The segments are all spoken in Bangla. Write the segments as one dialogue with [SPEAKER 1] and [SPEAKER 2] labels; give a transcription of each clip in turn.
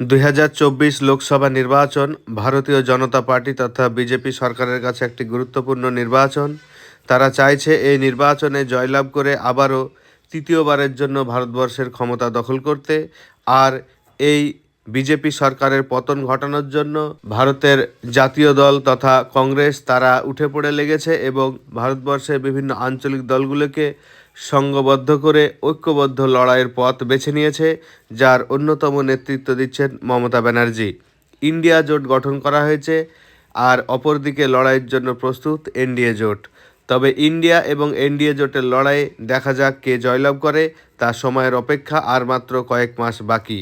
[SPEAKER 1] দুই হাজার চব্বিশ লোকসভা নির্বাচন, ভারতীয় জনতা পার্টি তথা বিজেপি সরকারের কাছে একটি গুরুত্বপূর্ণ নির্বাচন। তারা চাইছে এই নির্বাচনে জয়লাভ করে আবারও তৃতীয়বারের জন্য ভারতবর্ষের ক্ষমতা দখল করতে। আর এই বিজেপি সরকারের পতন ঘটানোর জন্য ভারতের জাতীয় দল তথা কংগ্রেস তারা উঠে পড়ে লেগেছে এবং ভারতবর্ষের বিভিন্ন আঞ্চলিক দলগুলোকে সংঘবদ্ধ করে ঐক্যবদ্ধ লড়াইয়ের পথ বেছে নিয়েছে, যার অন্যতম নেতৃত্ব দিচ্ছেন মমতা ব্যানার্জি। ইন্ডিয়া জোট গঠন করা হয়েছে আর অপরদিকে লড়াইয়ের জন্য প্রস্তুত এনডিএ জোট। তবে ইন্ডিয়া এবং এনডিএ জোটের লড়াই দেখা যাক কে জয়লাভ করে, তা সময়ের অপেক্ষা আর মাত্র কয়েক মাস বাকি।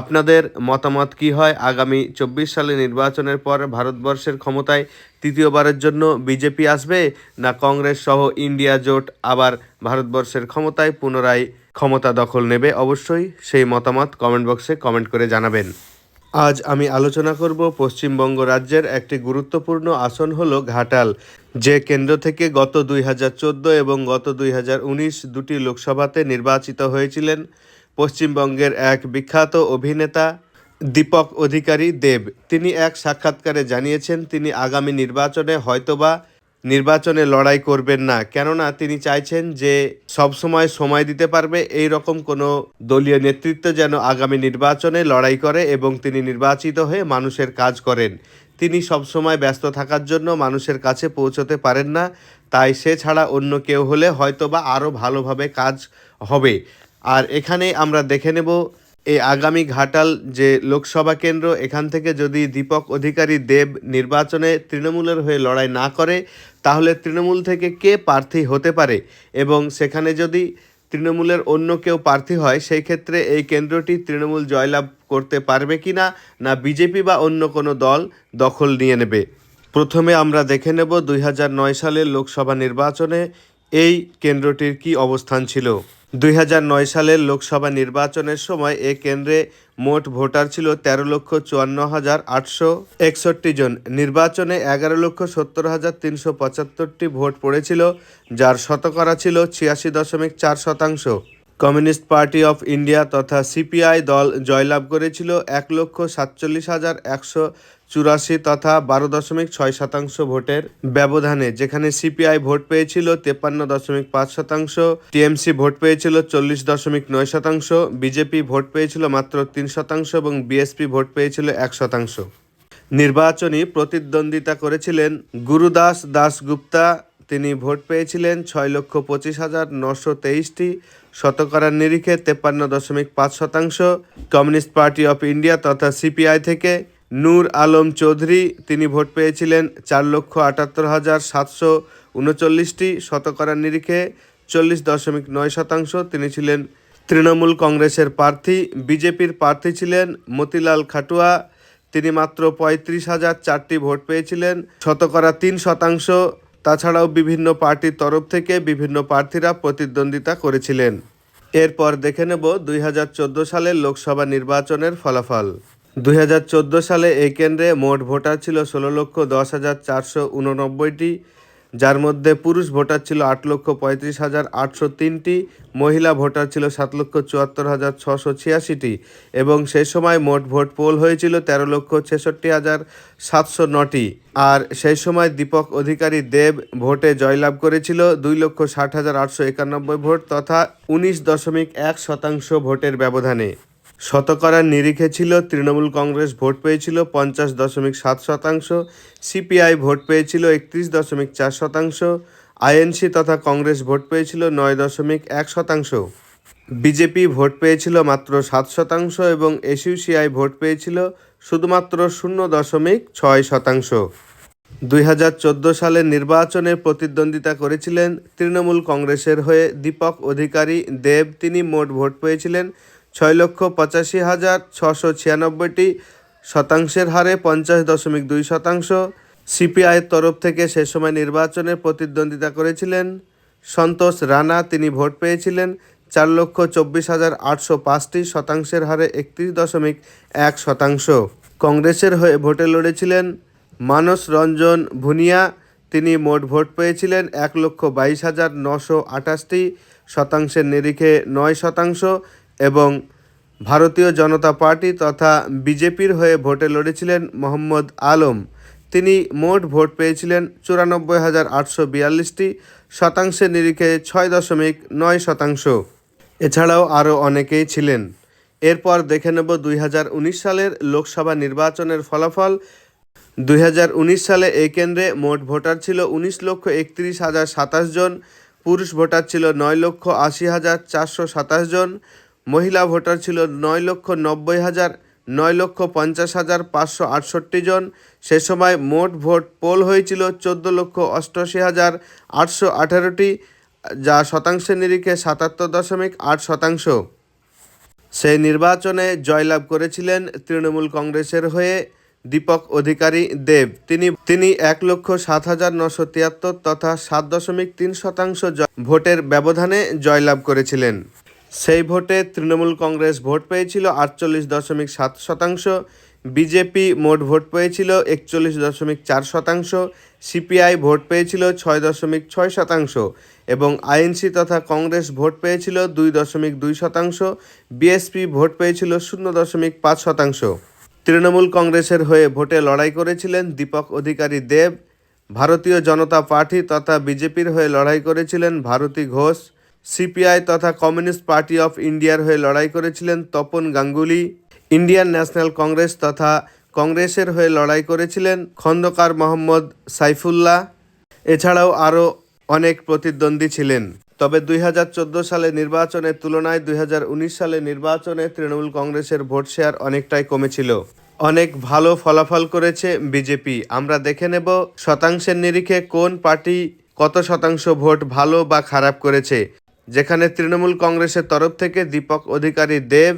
[SPEAKER 1] আপনাদের মতামত কি হয়? আগামী চব্বিশ সালে নির্বাচনের পর ভারতবর্ষের ক্ষমতায় তৃতীয়বারের জন্য বিজেপি আসবে, না কংগ্রেস সহ ইন্ডিয়া জোট আবার ভারতবর্ষের ক্ষমতায় পুনরায় ক্ষমতা দখল নেবে? অবশ্যই সেই মতামত কমেন্ট বক্সে কমেন্ট করে জানাবেন। আজ আমি আলোচনা করব পশ্চিমবঙ্গ রাজ্যের একটি গুরুত্বপূর্ণ আসন হলো ঘাটাল। যে কেন্দ্র থেকে গত দুই হাজার চোদ্দ এবং গত দুই হাজার উনিশ দুটি লোকসভাতে নির্বাচিত হয়েছিলেন পশ্চিমবঙ্গের এক বিখ্যাত অভিনেতা দীপক অধিকারী দেব। তিনি এক সাক্ষাৎকারে জানিয়েছেন, তিনি আগামী নির্বাচনে হয়তোবা নির্বাচনে লড়াই করবেন না। কেননা তিনি চাইছেন যে সবসময় সময় দিতে পারবে। এই রকম কোনো দলীয় নেতৃত্ব যেন আগামী নির্বাচনে লড়াই করে এবং তিনি নির্বাচিত হয়ে মানুষের কাজ করেন। তিনি সবসময় ব্যস্ত থাকার জন্য মানুষের কাছে পৌঁছতে পারেন না, তাই সে ছাড়া অন্য কেউ হলে হয়তোবা আরও ভালোভাবে কাজ হবে। আর এখানে আমরা দেখে নেব এই আগামী ঘাটাল যে লোকসভা কেন্দ্র, এখান থেকে যদি দীপক অধিকারী দেব নির্বাচনে তৃণমূলের হয়ে লড়াই না করে, তাহলে তৃণমূল থেকে কে প্রার্থী হতে পারে? এবং সেখানে যদি তৃণমূলের অন্য কেউ প্রার্থী হয়, সেই ক্ষেত্রে এই কেন্দ্রটি তৃণমূল জয়লাভ করতে পারবে কি না না বিজেপি বা অন্য কোনো দল দখল নিয়ে নেবে। প্রথমে আমরা দেখে নেব দুই হাজার নয় সালের লোকসভা নির্বাচনে এই কেন্দ্রটির কি অবস্থান ছিল। দুই হাজার নয় সালের লোকসভা নির্বাচনের সময় এ কেন্দ্রে মোট ভোটার ছিল তেরো লক্ষ চুয়ান্ন হাজার আটশো একষট্টি জন। নির্বাচনে এগারো লক্ষ সত্তর হাজার তিনশো পঁচাত্তরটি ভোট পড়েছিল, যার শতকরা ছিল ছিয়াশি দশমিক চার শতাংশ। কমিউনিস্ট পার্টি অফ ইন্ডিয়া তথা সিপিআই দল জয়লাভ করেছিল এক লক্ষ সাতচল্লিশ হাজার একশো চুরাশি তথা বারো দশমিক ছয় শতাংশ ভোটের ব্যবধানে, যেখানে সিপিআই ভোট পেয়েছিল তেপান্ন দশমিক পাঁচ শতাংশ, টিএমসি ভোট পেয়েছিল চল্লিশ দশমিক নয় শতাংশ, বিজেপি ভোট পেয়েছিল মাত্র তিন শতাংশ এবং বিএসপি ভোট পেয়েছিল এক শতাংশ। নির্বাচনী প্রতিদ্বন্দ্বিতা করেছিলেন গুরুদাস দাসগুপ্তা তিনি ভোট পেয়েছিলেন ছয় লক্ষ পঁচিশ হাজার নশো তেইশটি শতকরার নিরিখে তেপ্পান্ন দশমিক পাঁচ শতাংশ। কমিউনিস্ট পার্টি অফ ইন্ডিয়া তথা সিপিআই থেকে নূর আলম চৌধুরী তিনি ভোট পেয়েছিলেন চার লক্ষ আটাত্তর হাজার সাতশো উনচল্লিশটি শতকরার নিরিখে চল্লিশ দশমিক নয় শতাংশ। তিনি ছিলেন তৃণমূল কংগ্রেসের প্রার্থী, বিজেপির প্রার্থী ছিলেন মতিলাল খাটুয়া। তিনি মাত্র পঁয়ত্রিশ হাজার চারটি ভোট পেয়েছিলেন, শতকরা তিন শতাংশ। তাছাড়াও বিভিন্ন পার্টির তরফ থেকে বিভিন্ন প্রার্থীরা প্রতিদ্বন্দ্বিতা করেছিলেন। এরপর দেখে নেব দুই হাজার চোদ্দ সালের লোকসভা নির্বাচনের ফলাফল। দুই হাজার চোদ্দ সালে এই কেন্দ্রে মোট ভোটার ছিল ষোলো লক্ষ দশ হাজার চারশো উননব্বইটি। যার মধ্যে পুরুষ ভোটার ছিল আট লক্ষ পঁয়ত্রিশ হাজার আটশো তিনটি, মহিলা ভোটার ছিল সাত লক্ষ চুয়াত্তর হাজার ছশো ছিয়াশিটি এবং সেই সময় মোট ভোট পোল হয়েছিল তেরো লক্ষ ছেষট্টি হাজার সাতশো নটি। আর সেই সময় দীপক অধিকারী দেব ভোটে জয়লাভ করেছিল দুই লক্ষ ষাট হাজার আটশো একানব্বই ভোট তথা উনিশ দশমিক এক শতাংশ ভোটের ব্যবধানে। শতকরার নিরিখে ছিল, তৃণমূল কংগ্রেস ভোট পেয়েছিল পঞ্চাশ দশমিক সাত শতাংশ, সিপিআই ভোট পেয়েছিল একত্রিশ দশমিক চার শতাংশ, আইএনসি তথা কংগ্রেস ভোট পেয়েছিল নয় দশমিক এক শতাংশ। বিজেপি ভোট পেয়েছিল মাত্র সাত শতাংশ এবং এসইউসিআই ভোট পেয়েছিল শুধুমাত্র শূন্য দশমিক ছয় শতাংশ। দুই হাজার চোদ্দ সালের নির্বাচনে প্রতিদ্বন্দ্বিতা করেছিলেন তৃণমূল কংগ্রেসের হয়ে দীপক অধিকারী, দেব তিনি মোট ভোট পেয়েছিলেন ছয় লক্ষ পঁচাশি হাজার ছশো ছিয়ানব্বইটি শতাংশের হারে পঞ্চাশ দশমিক দুই শতাংশ। সিপিআইয়ের তরফ থেকে সে সময় নির্বাচনে প্রতিদ্বন্দ্বিতা করেছিলেন সন্তোষ রানা। তিনি ভোট পেয়েছিলেন চার লক্ষ চব্বিশ হাজার আটশো পাঁচটি শতাংশের হারে একত্রিশ দশমিক এক শতাংশ। কংগ্রেসের হয়ে ভোটে লড়েছিলেন মানস রঞ্জন ভুনিয়া। তিনি মোট ভোট পেয়েছিলেন এক লক্ষ বাইশ হাজার নশো আঠাশটি শতাংশের নিরিখে নয় শতাংশ। এবং ভারতীয় জনতা পার্টি তথা বিজেপির হয়ে ভোটে লড়েছিলেন মোহাম্মদ আলম। তিনি মোট ভোট পেয়েছিলেন চুরানব্বই হাজার আটশো বিয়াল্লিশটি শতাংশের নিরিখে ছয় দশমিক নয় শতাংশ। এছাড়াও আরও অনেকেই ছিলেন। এরপর দেখে নেব দুই হাজার উনিশ সালের লোকসভা নির্বাচনের ফলাফল। দুই হাজার উনিশ সালে এই কেন্দ্রে মোট ভোটার ছিল উনিশ লক্ষ একত্রিশ হাজার সাতাশ জন, পুরুষ ভোটার ছিল নয় লক্ষ আশি হাজার চারশো সাতাশ জন। মহিলা ভোটার ছিল নয় লক্ষ নব্বই হাজার, নয় লক্ষ পঞ্চাশ হাজার পাঁচশো আটষট্টি জন। সে সময় মোট ভোট পোল হয়েছিল চোদ্দ লক্ষ অষ্টআশি হাজার আটশো আঠারোটি, যা শতাংশের নিরিখে সাতাত্তর দশমিক আট শতাংশ। সেই নির্বাচনে জয়লাভ করেছিলেন তৃণমূল কংগ্রেসের হয়ে দীপক অধিকারী দেব। তিনি তিনি এক লক্ষ সাত হাজার নশো তিয়াত্তর তথা সাত দশমিক তিন শতাংশ ভোটের ব্যবধানে জয়লাভ করেছিলেন। সেই ভোটে তৃণমূল কংগ্রেস ভোট পেয়েছিল আটচল্লিশ দশমিক সাত শতাংশ, বিজেপি মোট ভোট পেয়েছিল একচল্লিশ দশমিক চার শতাংশ, সিপিআই ভোট পেয়েছিল ছয় দশমিক ছয় শতাংশ এবং আইএনসি তথা কংগ্রেস ভোট পেয়েছিল দুই দশমিক দুই শতাংশ, বিএসপি ভোট পেয়েছিল শূন্য দশমিক পাঁচ শতাংশ। তৃণমূল কংগ্রেসের হয়ে ভোটে লড়াই করেছিলেন দীপক অধিকারী দেব, ভারতীয় জনতা পার্টি তথা বিজেপির হয়ে লড়াই করেছিলেন ভারতী ঘোষ সিপিআই তথা কমিউনিস্ট পার্টি অফ ইন্ডিয়ার হয়ে লড়াই করেছিলেন Tapan Ganguly, Indian National Congress তথা কংগ্রেসের হয়ে লড়াই করেছিলেন খন্দকার মোহাম্মদ সাইফুল্লাহ। এছাড়াও আরও অনেক প্রতিদ্বন্দ্বী ছিলেন। তবে দুই হাজার চোদ্দ সালে নির্বাচনের তুলনায় দুই হাজার উনিশ সালে নির্বাচনে তৃণমূল কংগ্রেসের ভোট শেয়ার অনেকটাই কমেছিল। অনেক ভালো ফলাফল করেছে বিজেপি। আমরা দেখে নেব শতাংশের নিরিখে কোন পার্টি কত শতাংশ ভোট ভালো বা খারাপ করেছে। যেখানে তৃণমূল কংগ্রেসের তরফ থেকে দীপক অধিকারী দেব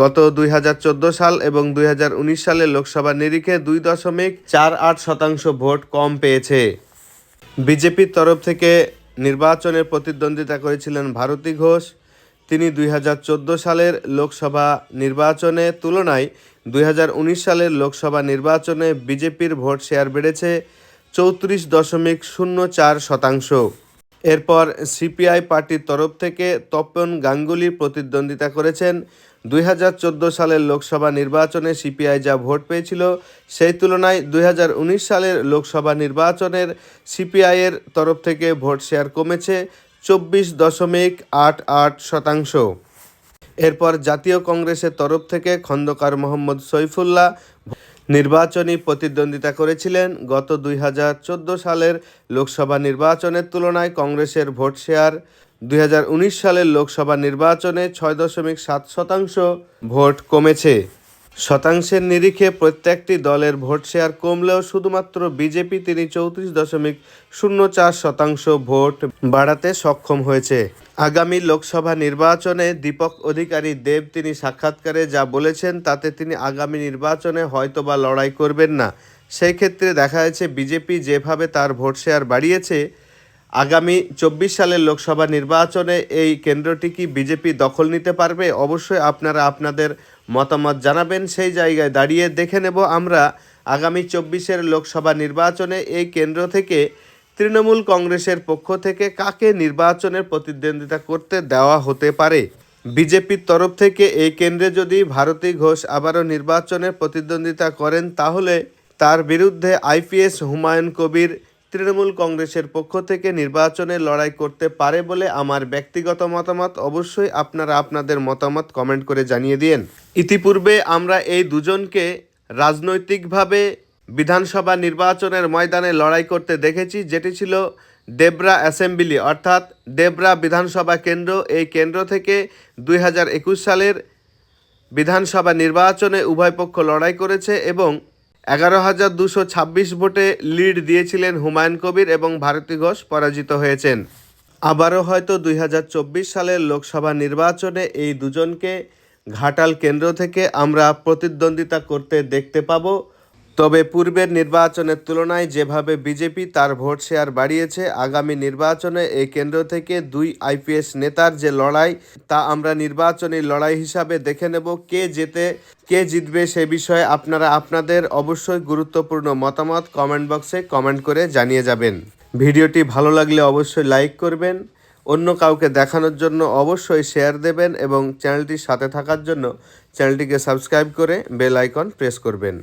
[SPEAKER 1] গত দুই হাজার চোদ্দ সাল এবং দুই সালের লোকসভা নিরিখে দুই দশমিক চার আট শতাংশ ভোট কম পেয়েছে। বিজেপির তরফ থেকে নির্বাচনে প্রতিদ্বন্দ্বিতা করেছিলেন ভারতী ঘোষ। তিনি দুই হাজার চোদ্দ সালের লোকসভা নির্বাচনে তুলনায় দুই হাজার উনিশ সালের লোকসভা নির্বাচনে বিজেপির ভোট শেয়ার বেড়েছে চৌত্রিশ দশমিক শূন্য চার শতাংশ। এরপর সিপিআই পার্টির তরফ থেকে তপন গাঙ্গুলি প্রতিদ্বন্দ্বিতা করেছেন। দুই হাজার চোদ্দ সালের লোকসভা নির্বাচনে সিপিআই যা ভোট পেয়েছিল, সেই তুলনায় দুই হাজার উনিশ সালের লোকসভা নির্বাচনের সিপিআইয়ের তরফ থেকে ভোট শেয়ার কমেছে চব্বিশ দশমিক আট আট শতাংশ। এরপর জাতীয় কংগ্রেসের তরফ থেকে খন্দকার মোহাম্মদ সৈফুল্লাহ নির্বাচনী প্রতিদ্বন্দ্বিতা করেছিলেন গত দুই হাজার চোদ্দ সালের লোকসভা নির্বাচনের তুলনায় কংগ্রেসের ভোট শেয়ার। দুই হাজার উনিশ সালের লোকসভা নির্বাচনে ছয় দশমিক সাত শতাংশ ভোট কমেছে। শতাংশের নিরিখে প্রত্যেকটি দলের ভোট শেয়ার কমলেও শুধুমাত্র বিজেপি তিনি চৌত্রিশ দশমিক শূন্য চার শতাংশ ভোট বাড়াতে সক্ষম হয়েছে। আগামী লোকসভা নির্বাচনে দীপক অধিকারী দেব তিনি সাক্ষাৎকারে যা বলেছেন, তাতে তিনি আগামী নির্বাচনে হয়তোবা লড়াই করবেন না। সেই ক্ষেত্রে দেখা যাচ্ছে বিজেপি যেভাবে তার ভোট শেয়ার বাড়িয়েছে আগামী চব্বিশ সালের লোকসভা নির্বাচনে এই কেন্দ্রটি কি বিজেপি দখল নিতে পারবে? অবশ্যই আপনারা আপনাদের মতামত জানাবেন। সেই জায়গায় দাঁড়িয়ে দেখে নেব আমরা আগামী চব্বিশের লোকসভা নির্বাচনে এই কেন্দ্র থেকে তৃণমূল কংগ্রেসের পক্ষ থেকে কাকে নির্বাচনের প্রতিদ্বন্দ্বিতা করতে দেওয়া হতে পারে? বিজেপির তরফ থেকে এই কেন্দ্রে যদি ভারতী ঘোষ আবারও নির্বাচনে প্রতিদ্বন্দ্বিতা করেন, তাহলে তার বিরুদ্ধে আইপিএস হুমায়ুন কবির তৃণমূল কংগ্রেসের পক্ষ থেকে নির্বাচনে লড়াই করতে পারে বলে আমার ব্যক্তিগত মতামত, অবশ্যই আপনারা আপনাদের মতামত কমেন্ট করে জানিয়ে দিন। ইতিপূর্বে আমরা এই দুজনকে রাজনৈতিকভাবে বিধানসভা নির্বাচনের ময়দানে লড়াই করতে দেখেছি, যেটি ছিল দেবরা অ্যাসেম্বলি, অর্থাৎ দেবরা বিধানসভা কেন্দ্র। এই কেন্দ্র থেকে দুই হাজার একুশ সালের বিধানসভা নির্বাচনে উভয় পক্ষ লড়াই করেছে এবং এগারো হাজার দুশো ছাব্বিশ ভোটে লিড দিয়েছিলেন হুমায়ুন কবির এবং ভারতী ঘোষ পরাজিত হয়েছেন। আবারও হয়তো দুই হাজার চব্বিশ সালের লোকসভা নির্বাচনে এই দুজনকে ঘাটাল কেন্দ্র থেকে আমরা প্রতিদ্বন্দ্বিতা করতে দেখতে পাবো। তবে পূর্বের নির্বাচনের তুলনায় যেভাবে বিজেপি তার ভোট শেয়ার বাড়িয়েছে, আগামী নির্বাচনে এই কেন্দ্র থেকে দুই আইপিএস নেতার যে লড়াই, তা আমরা নির্বাচনী লড়াই হিসাবে দেখে নেব। কে জেতে, কে জিতবে সে বিষয়ে আপনারা আপনাদের অবশ্যই গুরুত্বপূর্ণ মতামত কমেন্ট বক্সে কমেন্ট করে জানিয়ে যাবেন। ভিডিওটি ভালো লাগলে অবশ্যই লাইক করবেন। অন্য কাউকে দেখানোর জন্য অবশ্যই শেয়ার দেবেন এবং চ্যানেলটির সাথে থাকার জন্য চ্যানেলটিকে সাবস্ক্রাইব করে বেল আইকন প্রেস করবেন।